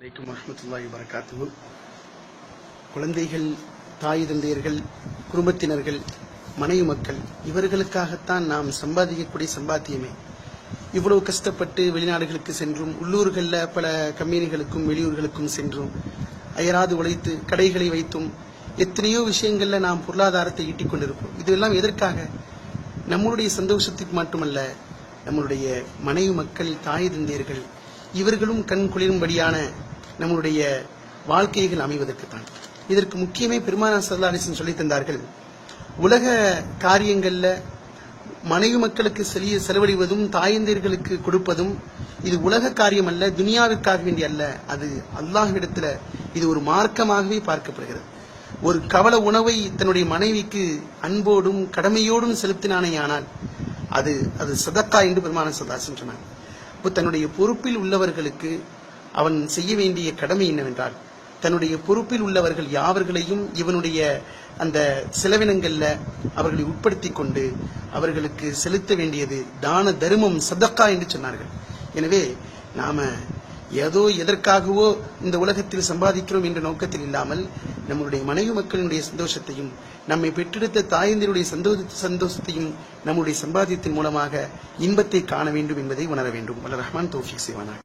அலைக்கும் வரமத்துல்லாஹி வரகாத்து குழந்தைகள் தாய் தந்தையர்கள் குடும்பத்தினர்கள் மனைவி மக்கள் இவர்களுக்காகத்தான் நாம் சம்பாதிக்கக்கூடிய சம்பாத்தியமே. இவ்வளவு கஷ்டப்பட்டு வெளிநாடுகளுக்கு சென்றும் உள்ளூர்களில் பல கம்பெனிகளுக்கும் வெளியூர்களுக்கும் சென்றும் அயராது உழைத்து கடைகளை வைத்தும் எத்தனையோ விஷயங்கள்ல நாம் பொருளாதாரத்தை ஈட்டிக் கொண்டிருப்போம். இதெல்லாம் எதற்காக? நம்மளுடைய சந்தோஷத்துக்கு மட்டுமல்ல நம்மளுடைய மனைவி மக்கள் தாய் தந்தையர்கள் இவர்களும் கண் குளிரும்படியான நம்மளுடைய வாழ்க்கைகள் அமைவதற்குத்தான். இதற்கு முக்கியமே பெருமானா சல்லாலிசன் சொல்லி தந்தார்கள் உலக காரியங்களில் மனைவி மக்களுக்கு செலிய செலவழிவதும் தாயந்தர்களுக்கு கொடுப்பதும் இது உலக காரியம் அல்ல துனியாவிற்காக வேண்டிய அல்ல. அது அல்லாஹ்விடத்துல இது ஒரு மார்க்கமாகவே பார்க்கப்படுகிறது. ஒரு கவல உணவை தன்னுடைய மனைவிக்கு அன்போடும் கடமையோடும் செலுத்தினானேயானால் அது அது சதக்கா என்று பெருமான சதாசன் சொன்னார். இப்போ தன்னுடைய பொறுப்பில் உள்ளவர்களுக்கு அவன் செய்ய வேண்டிய கடமை என்னவென்றால் தன்னுடைய பொறுப்பில் உள்ளவர்கள் யாவர்களையும் இவனுடைய அந்த செலவினங்கள்ல அவர்களை உட்படுத்தி கொண்டு அவர்களுக்கு செலுத்த வேண்டியது தான தர்மம் சதக்கா என்று சொன்னார்கள். எனவே நாம ஏதோ எதற்காகவோ இந்த உலகத்தில் சம்பாதிக்கிறோம் என்ற நோக்கத்தில் இல்லாமல் நம்முடைய மனைவி மக்களினுடைய சந்தோஷத்தையும் நம்மை பெற்றெடுத்த தாயந்தருடைய சந்தோஷ சந்தோஷத்தையும் நம்முடைய சம்பாதியத்தின் மூலமாக இன்பத்தை காண வேண்டும் என்பதை உணர வேண்டும். வல்ல ரஹ்மான் தோஃபிக் செய்வானாக.